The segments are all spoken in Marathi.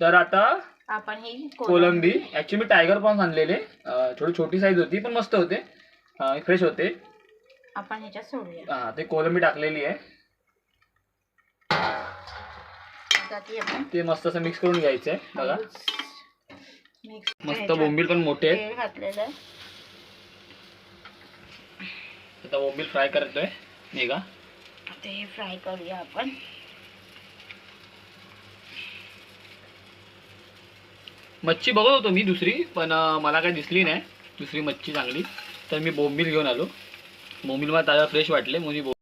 तर आता आपण ही कोलंबी. ऍक्च्युली मी टायगर प्रॉन्स आणलेले. थोडी छोटी साईज होती पण मस्त होते. फ्रेश होते. आपण ह्याच्यात सोडूया. हा ते कोलंबी टाकलेली आहे. ती ते मस्त असं मिक्स करून घ्यायचं आहे बघा मस्त बोंबील पण मोठे आहेत. आता बोंबील फ्राय करतोय. हे का हे फ्राय करूया आपण. मच्छी बघत होतो मी दुसरी पण मला काय दिसली नाही. दुसरी मच्छी चांगली. तर मी बोंबील घेऊन आलो. बोंबील मला ताजा फ्रेश वाटले. मुनी बो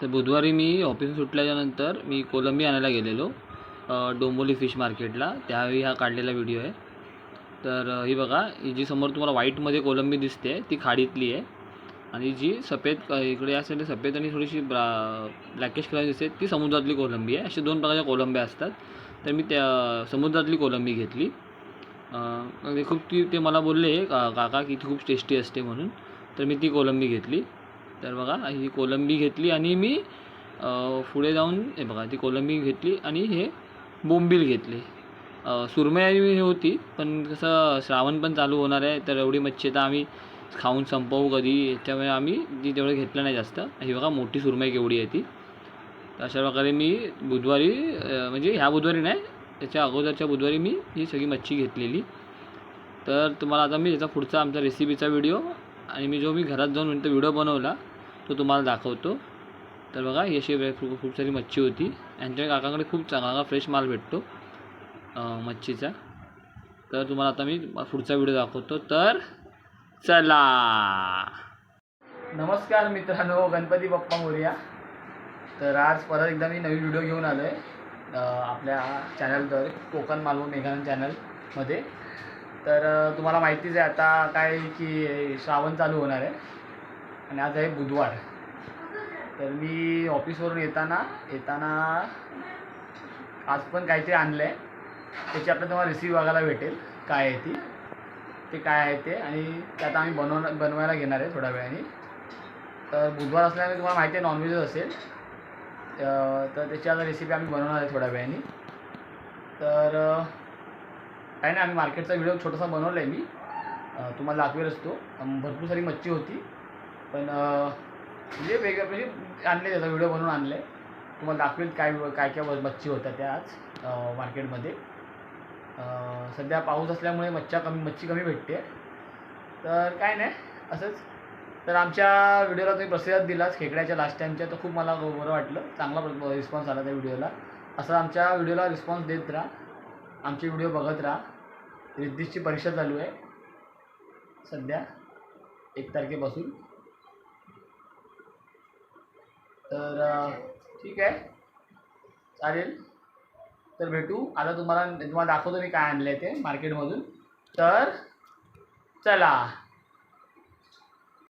तर बुधवारी मी ऑफिस सुटल्याच्यानंतर मी कोलंबी आणायला गेलेलो डोंबोली फिश मार्केटला त्यावेळी हा काढलेला व्हिडिओ आहे. तर ही बघा ही जी समोर तुम्हाला व्हाईटमध्ये कोलंबी दिसते ती खाडीतली आहे. आणि जी सफेद इकडे या साईडला सफेद आणि थोडीशी ब्रा ब्लॅकिश कलर दिसते ती समुद्रातली कोलंबी आहे. असे दोन प्रकारच्या कोलंब्या असतात. तर मी त्या समुद्रातली कोलंबी घेतली. ते खूप ती ते मला बोलले का काका की ती खूप टेस्टी असते म्हणून. तर मी ती कोलंबी घेतली. तर बघा ही कोलंबी घेतली आणि मी पुढे जाऊन हे बघा ती कोलंबी घेतली आणि हे बोंबील घेतले. सुरमई हे होती पण कसं श्रावण पण चालू होणार आहे तर एवढी मच्छी तर आम्ही खाऊन संपवू कधी? याच्यामुळे आम्ही ती तेवढं घेतलं नाही जास्त. ही बघा मोठी सुरमई केवढी आहे ती. तर अशा प्रकारे मी बुधवारी म्हणजे ह्या बुधवारी नाही त्याच्या अगोदरच्या बुधवारी मी ही सगळी मच्छी घेतलेली. तर तुम्हाला आता मी याचा पुढचा आमचा रेसिपीचा व्हिडिओ आणि मी जो मी घरात जाऊन नंतर व्हिडिओ बनवला तो तुम्हाला दाखवतो. तर बघा ही अशी खूप खूप सारी मच्छी होती. यांच्या काकाकडे खूप चांगला फ्रेश माल भेटतो मच्छीचा. तर तुम्हाला आता मी पुढचा व्हिडिओ दाखवतो. तर चला! नमस्कार मित्रांनो गणपती बाप्पा मोर्या. तर आज परत एकदा मी नवीन व्हिडिओ घेऊन आलो आहे आपल्या चॅनलद्वारे कोकण मालवण मेघानंद चॅनलमध्ये तर तुम्हाला माहितीच आहे आता काय की श्रावण चालू होणार आहे. आणि आज आहे बुधवार. तर मी ऑफिसवरून येताना येताना आज पण काहीतरी आणलं आहे त्याची आपल्याला तुम्हाला रेसिपी बघायला भेटेल काय आहे ती. ते काय आहे ते आणि ते आता आम्ही बनवणं बनवायला घेणार आहे थोड्या वेळाने. तर बुधवार असल्यामुळे तुम्हाला माहिती आहे नॉनव्हेजच असेल. तर त्याची आता रेसिपी आम्ही बनवणार आहे थोड्या वेळाने. तर काय नाही आम्ही मार्केटचा व्हिडिओ छोटासा बनवला आहे मी तुम्हाला दाखवेल असतो. भरपूर सारी मच्छी होती. पण म्हणजे वेगळ्या म्हणजे आणले त्याचा व्हिडिओ बनवून आणले तुम्हाला दाखवेल काय काय काय मच्छी होत्या त्या आज मार्केटमध्ये सध्या पाऊस असल्यामुळे मच्छा कमी मच्छी कमी भेटते. तर काय नाही असंच. तर आमच्या व्हिडिओला तुम्ही प्रतिसाद दिलाच खेकड्याच्या लास्ट टाईमच्या तर खूप मला बरं वाटलं. चांगला रिस्पॉन्स आला त्या व्हिडिओला. असं आमच्या व्हिडिओला रिस्पॉन्स देत राहा. आमचे व्हिडिओ बघत राहा. रिद्धिशची परीक्षा चालू आहे. सध्या एक तारखेपासून. तर ठीक आहे. चालेल. तर भेटू. आता तुम्हाला तुम्हाला दाखवतो मी काय आणलं आहे ते मार्केटमधून तर चला.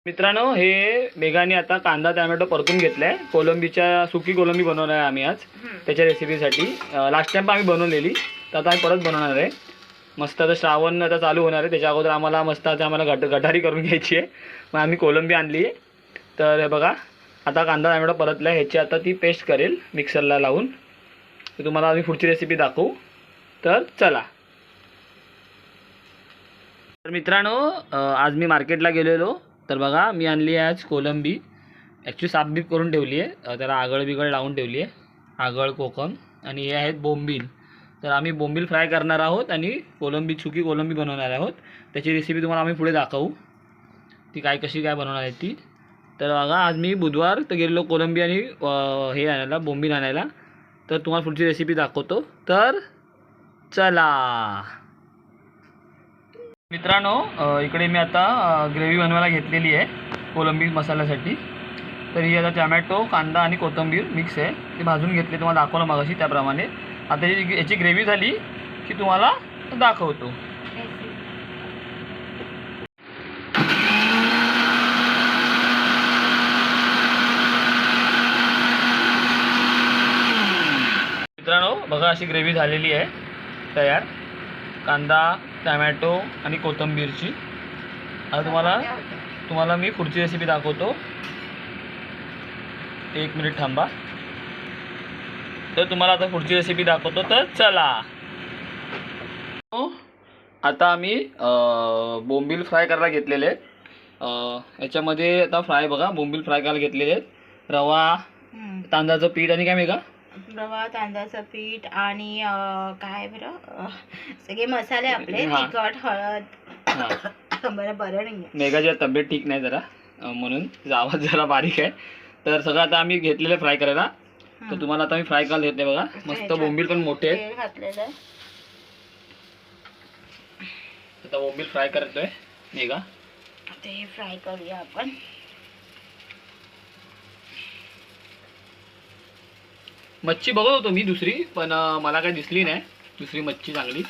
मित्रांनो हे मेघाने आता कांदा टॅमॅटो परतून घेतला आहे कोलंबीच्या सुकी कोलंबी बनवणार आहे आम्ही आज त्याच्या रेसिपीसाठी लास्ट टाइम आम्ही बनवलेली. तर आता आम्ही परत बनवणार आहे. मस्त आता श्रावण आता चालू होणार आहे. त्याच्या अगोदर आम्हाला मस्त आता आम्हाला गट गटारी करून घ्यायची आहे. मग आम्ही कोलंबी आणली आहे. तर हे बघा आता कांदा टॅमॅटो परतला आहे ह्याची आता ती पेस्ट करेल मिक्सरला लावून. तुम्हाला आम्ही पुढची रेसिपी दाखवू. तर चला. तर मित्रांनो आज मी मार्केटला गेलेलो. तर बघा मी आणली आहे आज कोलंबी. ॲक्च्युली साफबीप करून ठेवली आहे. त्याला आगळ बिगळ लावून ठेवली आहे. आगळ कोकम आणि हे आहेत बोंबील. तर आम्ही बोंबील फ्राय करणार आहोत आणि कोलंबी सुकी कोलंबी बनवणार आहोत. त्याची रेसिपी तुम्हाला आम्ही पुढे दाखवू. ती काय कशी काय बनवणार आहे ती. तर बघा आज मी बुधवार तर गेलेलो कोलंबी आणि हे आणायला बोंबील आणायला. तर तुम्हाला पुढची रेसिपी दाखवतो. तर चला. मित्रांनो इकडे मी आता ग्रेव्ही बनवायला घेतलेली आहे कोलंबी मसाल्यासाठी. तर ही आता टमॅटो कांदा आणि कोथिंबीर मिक्स आहे. ते भाजून घेतले तुम्हाला दाखवलं मगाशी त्याप्रमाणे. आता ही याची ग्रेव्ही झाली की तुम्हाला दाखवतो. मित्रांनो बघा अशी ग्रेव्ही झालेली आहे तयार. कांदा टमॅटो आणि कोथिंबीरची. आता तुम्हाला तुम्हाला मी पुढची रेसिपी दाखवतो. एक मिनिट थांबा. तर तुम्हाला आता पुढची रेसिपी दाखवतो तर चला. हो, आता आम्ही बोंबील फ्राय करायला घेतलेले आहेत. याच्यामध्ये आता फ्राय बघा बोंबील फ्राय करायला घेतलेले आहेत. रवा. तांदळाचं पीठ आणि काय मेघा रवा तांदळाचं पीठ आणि काय बरं सगळे मसाले आपले हा. तिखट हळद. बरं बरं नाही मेघाची तब्येत ठीक नाही जरा अं, म्हणून तिचा आवाज जरा बारीक आहे. तर सगळं आता आम्ही घेतलेलं फ्राय करायला. तर तुम्हाला आता मी फ्राय करायला घेते बघा. मस्त बोंबील पण मोठे आहेत. तेल घातलेलं आहे. आता बोंबील फ्राय करतोय मेघा. आता हे फ्राय करूया आपण. मच्छी बघत होतो मी दुसरी पण मला काही दिसली नाही. दुसरी मच्छी चांगली.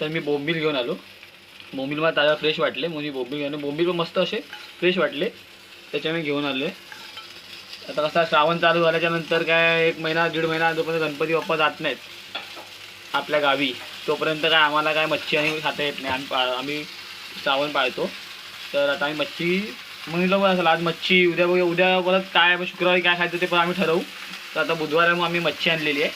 तर मी बोंबील घेऊन आलो. बोंबील मला ताजा फ्रेश वाटले. म्हणून मी बोंबील घेऊन बोंबील पण मस्त असे फ्रेश वाटले. त्याच्यामुळे घेऊन आले आता कसा श्रावण चालू झाल्याच्यानंतर काय एक महिना दीड महिना जोपर्यंत गणपती बाप्पा जात नाहीत आपल्या गावी तोपर्यंत काय आम्हाला काय मच्छी आणि खाता येत नाही. आम्ही पा- आम्ही श्रावण पाळतो. तर आता आम्ही मच्छी म्हणलं बरं असेल आज मच्छी उद्या बघूया उद्या परत काय शुक्रवारी काय खायचं ते पण आम्ही ठरवू. तर आता बुधवारी मग आम्ही मच्छी आणलेली आहे.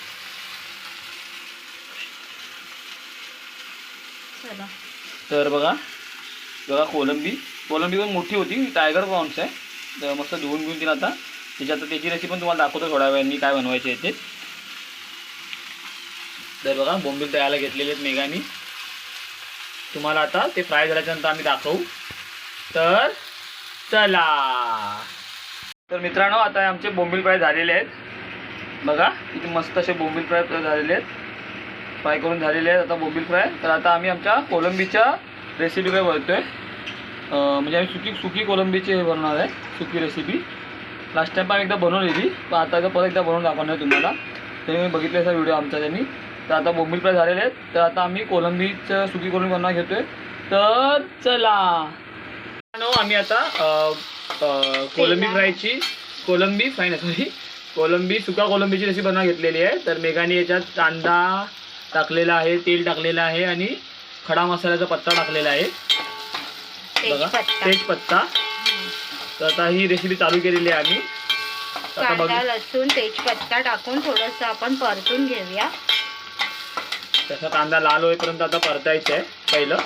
तर बघा बघा कोलंबी. कोलंबी पण मोठी होती टायगर प्रॉन्स आहे. तर मस्त धुवून घेऊन तिला आता. त्याची आता त्याची रेसिपी पण तुम्हाला दाखवतो थोड्या वेळाने काय बनवायचे आहे ते. तर बघा बोंबील तयाला घेतलेले आहेत मेघानी. तुम्हाला आता ते फ्राय झाल्याच्यानंतर आम्ही दाखवू. तर चला. तर मित्रांनो आता आमचे बोंबील फ्राय झालेले आहेत. बघा किती मस्त असे बोंबील फ्राय झालेले आहेत. फ्राय करून झालेले आहेत आता बोंबील फ्राय. तर आता आम्ही आमच्या कोलंबीच्या रेसिपीकडे वळतोय. अं, म्हणजे आम्ही सुकी सुकी कोलंबीची हे बनवणार आहे सुकी रेसिपी लास्ट टाइम पण एकदा बनवलेली पण आता एकदा परत एकदा बनवून दाखवणार आहे तुम्हाला. ते मी बघितलं असा व्हिडिओ आमचा त्यांनी. तर आता बोंबील फ्राय झालेले आहेत. तर आता आम्ही कोलंबीचं सुकी कोलंबी बनवणार घेतोय. तर चला. आम्ही आता कोलंबी फ्रायची कोलंबी फ्राय नाही सॉरी कोलंबी सुका कोलंबीची रेसिपी बनवा घेतलेली आहे. तर मेघाने याच्यात कांदा टाकलेला आहे तेल टाकलेलं आहे आणि खडा मसाल्याचा पत्ता टाकलेला आहे. बघा तेजपत्ता तर आता ही रेसिपी चालू केलेली आहे आम्ही. कांदा लसूण तेजपत्ता टाकून थोडस आपण परतून घेऊया. त्याचा कांदा लाल होईपर्यंत आता परतायचं आहे पहिलं.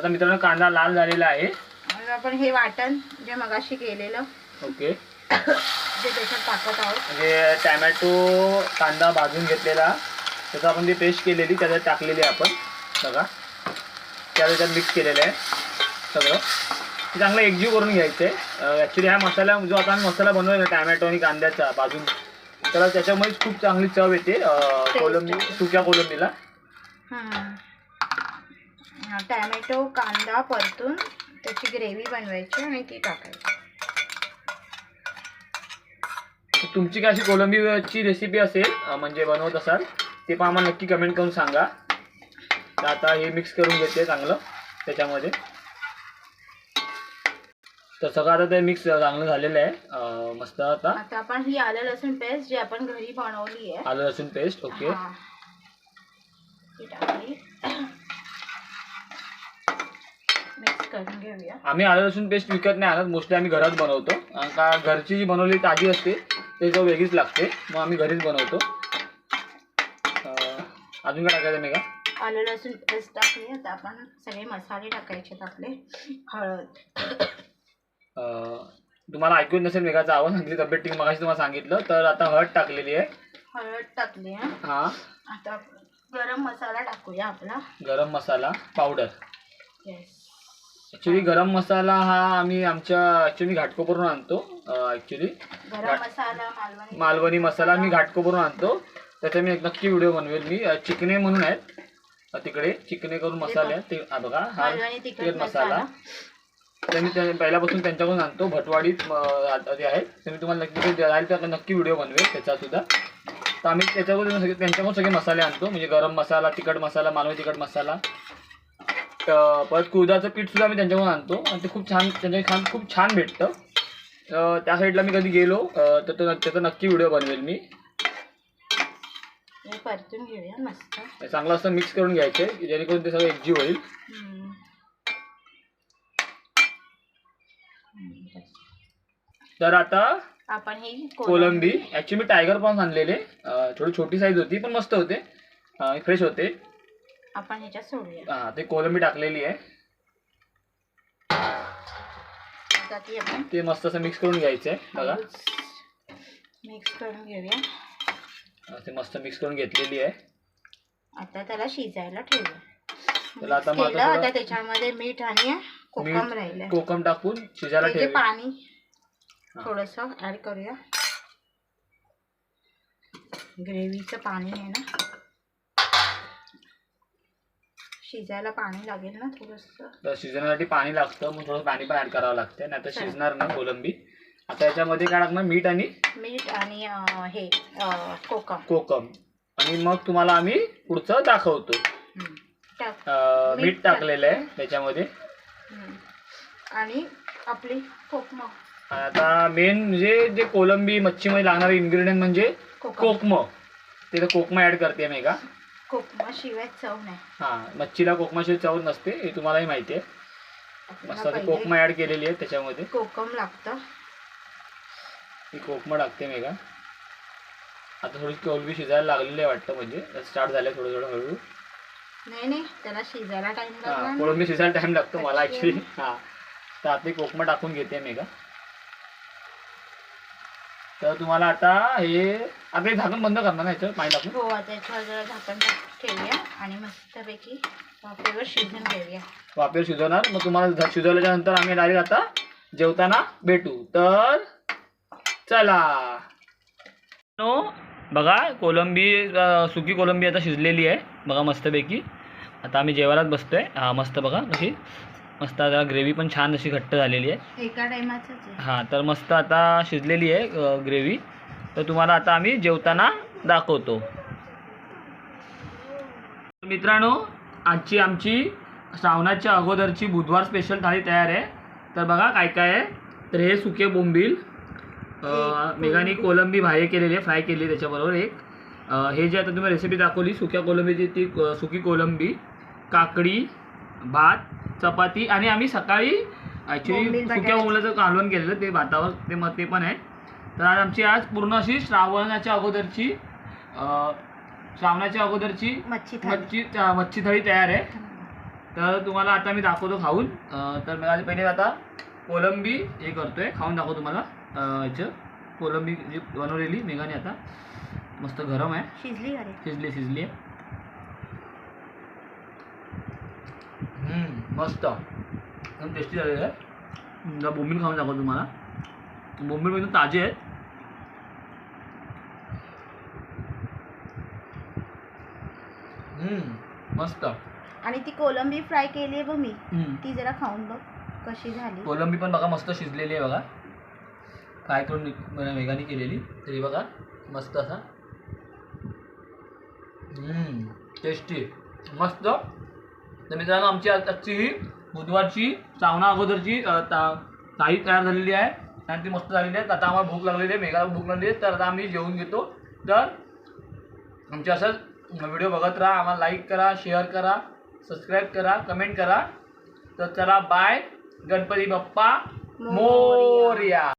तर आता मित्रांनो कांदा लाल झालेला आहे. आपण हे वाटण जे मगाशी केलेलं ओके. ते त्याच्यात टाकत आहोत. म्हणजे टॅमॅटो कांदा भाजून घेतलेला. त्याचं आपण ती पेस्ट केलेली त्याच्यात टाकलेली आपण. बघा. त्या त्याच्यात मिक्स केलेलं आहे सगळं. ते चांगलं एकजीव करून घ्यायचं आहे ॲक्च्युली हा मसाला जो आता आम्ही मसाला बनवला टॅमॅटो आणि कांद्याचा भाजून त्याला त्याच्यामुळेच खूप चांगली चव येते कोलंबी. सुक्या कोलंबीला. टॅमॅटो कांदा परतून त्याची ग्रेव्ही बनवायची आणि ती टाकायची. तुमची काय अशी कोलंबीची रेसिपी असेल अं, म्हणजे बनवत असाल ते पण आम्हाला नक्की कमेंट करून सांगा. तर आता हे मिक्स करून घेते चांगलं त्याच्यामध्ये. तर सगळं आता ते मिक्स चांगलं झालेलं आहे. अं, मस्त आता. आता आपण ही आलं लसूण पेस्ट जी आपण घरी बनवली आहे. आलं लसूण पेस्ट ओके हा. ती टाकली. मिक्स करून घेऊया. आम्ही आलं लसूण पेस्ट विकत नाही आणत. मोस्टली आम्ही घरात बनवतो. का घरची जी बनवली ताजी असते ते चव वेगळीच लागते. मग आम्ही घरीच बनवतो. अजून काय टाकायचं नाही का आलं लसूण पेस्ट टाकली. आता आपण सगळे मसाले टाकायचे आपले. हळद. तुम्हाला ऐकून नसेल मेघाचा आवाज चांगली तब्येत ठीक मगाशी तुम्हाला सांगितलं तर आता हळद टाकलेली आहे. हळद टाकली हा हा. आता गरम मसाला टाकूया आपला. गरम मसाला पावडर येस ॲक्च्युली गरम मसाला हा आम्ही आमच्या ॲक्च्युली घाटकोपरून आणतो. गरम मसाला मालवणी. मालवणी मसाला मी घाटकोपरून आणतो. त्याचा मी एक नक्की व्हिडिओ बनवेल. मी अं, चिकणे म्हणून आहेत. अं, तिकडे चिकणे करून मसाले आहेत. ते हा बघा हा मालवणी तिखट तिखट मसाला. मसाला. ते मी त्या- पहिल्यापासून त्यांच्याकडून आणतो. भटवाडीत अं, ते आहेत. ते मी तुम्हाला नक्की ते राहील तर नक्की व्हिडिओ बनवेल. त्याचा सुद्धा. तर आम्ही त्याच्याकडून सगळे त्यांच्याकडून सगळे मसाले आणतो. म्हणजे गरम मसाला तिखट मसाला मालवणी तिखट मसाला. परत कुळदाचं पीठ सुद्धा मी त्यांच्याकडून आणतो. आणि ते खूप छान त्यांच्या छान खूप छान भेटतं. त्या साईडला मी कधी गेलो तर तो त्याचा नक्की व्हिडिओ बनवेल मी. परतून घेऊया मस्त. चांगलं असं मिक्स करून घ्यायचं जेणेकरून ते सगळं एकजीव होईल. तर आता आपण ही कोलंबी. ॲक्च्युली मी टायगर प्रॉन्स आणलेले. थोडी छोटी साईज होती पण मस्त होते. फ्रेश होते. आपण ह्याच्यात सोडूया. हां ते कोलंबी टाकलेली आहे. आता ती आपण ते मस्त असं मिक्स करून घ्यायचं आहे बघा. मिक्स करून घेऊया. ते मस्त मिक्स करून घेतलेली आहे. आता त्याला शिजायला ठेवूया. त्याला आता Mix मग आता केलं थोडं- आता त्याच्यामध्ये मीठ आणि कोकम मीठ, राहिलंय. कोकम टाकून शिजायला ठेव पाणी हा. थोडस ऍड करूया. ग्रेव्हीचं पाणी आहे ना? शिजायला पाणी लागेल ना थोडस. तर शिजण्यासाठी पाणी लागतं मग थोडं पाणी पण ऍड करावं लागतं नाही तर शिजणार नाही कोलंबी. आता याच्यामध्ये काय टाकणार मीठ आणि? मीठ आणि अं, हे अं, कोकम. कोकम. आणि मग तुम्हाला आम्ही पुढचं दाखवतो. हम्म. टाक. अं, मीठ मीठ टाकलेलं आहे त्याच्यामध्ये. हम्म. आणि आपली कोकम. आता मेन म्हणजे जे कोलंबी मच्छीमध्ये लागणारे इन्ग्रेडियंट म्हणजे कोकम. कोकम. ते तर कोकम ऍड करते मी का? कोकमा शिवाय चव नाही. हां मच्छीला कोकमाशी चव नसते हे तुम्हालाही माहिती आहे. मस्त ते पहिले कोकमा ऍड केलेली आहे त्याच्यामध्ये. कोकम लागतं. ही कोकमा टाकते मी का आता थोडी कोलंबी शिजायला लागलेली आहे वाटतं म्हणजे स्टार्ट झाले थोडं थोडं हळूहळू. नाही नाही त्याला शिजायला टाइम लागला ना. कोळंबी शिजायला टाइम लागतो मला. ऍक्च्युली हा तर आता कोकमा टाकून घेते मी का तर तुम्हाला आता हे हे झाकण बंद करणार ना याचं पाणी टाकून. हो आता याच्यावर जरा झाकण टाक- ठेवूया आणि मस्तपैकी वाफेवर शिजून घेऊया. वाफेवर शिजवणार. मग तुम्हाला झ- शिजवल्याच्या नंतर आम्ही डायरेक्ट आता जेवताना भेटू. तर चला. नो बघा कोलंबी अं, सुकी कोलंबी आता शिजलेली आहे. बघा मस्तपैकी. आता आम्ही जेवायलाच बसतोय. हा मस्त बघा कशी. मस्त आता ग्रेव्ही पण छान अशी घट्ट झालेली आहे. एका टायमाच आहे. हां तर मस्त आता शिजलेली आहे ग्रेव्ही तर तुम्हाला आता आम्ही जेवताना दाखवतो. मित्रांनो आजची आमची श्रावणाच्या अगोदरची बुधवार स्पेशल थाळी तयार आहे. तर बघा काय काय आहे. तर हे सुके बोंबील मेघानी कोलंबी भाजी केलेली आहे फ्राय केली त्याच्याबरोबर एक. हे जे आता तुम्ही रेसिपी दाखवली सुक्या कोलंबीची ती सुकी कोलंबी काकडी भात चपाती आणि आम्ही सकाळी ॲक्च्युली सुक्या. बोंबलाचं कालवण केलेलं ते भातावर ते मग ते पण आहे. तर आज आमची आज पूर्ण अशी श्रावणाच्या अगोदरची श्रावणाच्या अगोदरची मच्छी मच्छी थाळी तयार आहे. तर तुम्हाला आता मी दाखवतो खाऊन. तर मी आज पहिले आता कोलंबी हे करतोय खाऊन दाखवतो तुम्हाला. अं, याचं कोलंबी जी बनवलेली मेघाने आता. मस्त गरम आहे. शिजली शिजली शिजली आहे. मस्त. एकदम टेस्टी झालेलं आहे. बोंबील खाऊन दाखवतो तुम्हाला. बोंबील एकदम ताजे आहेत. हम्म, मस्त. आणि ती कोलंबी फ्राय केली आहे बघ मी. ती जरा खाऊन बघ कशी झाली. कोलंबी पण बघा मस्त शिजलेली आहे बघा. फ्राय करून वेगाने केलेली. तरी बघा मस्त असा. टेस्टी मस्त. तर मित्रांनो आमची आज- आजची ही बुधवारची श्रावणा अगोदरची अ, ता- थाळी तयार झालेली आहे. आणि ती मस्त झालेली आहे. आता आम्हाला भूक लागलेली आहे मेघाला भूक लागलेली आहे. तर आता आम्ही जेवून घेतो. तर आमचे असंच व्हिडिओ बघत राहा. आम्हाला लाईक करा शेअर करा सबस्क्राईब करा कमेंट करा. तर चला बाय गणपती बाप्पा. मोरया.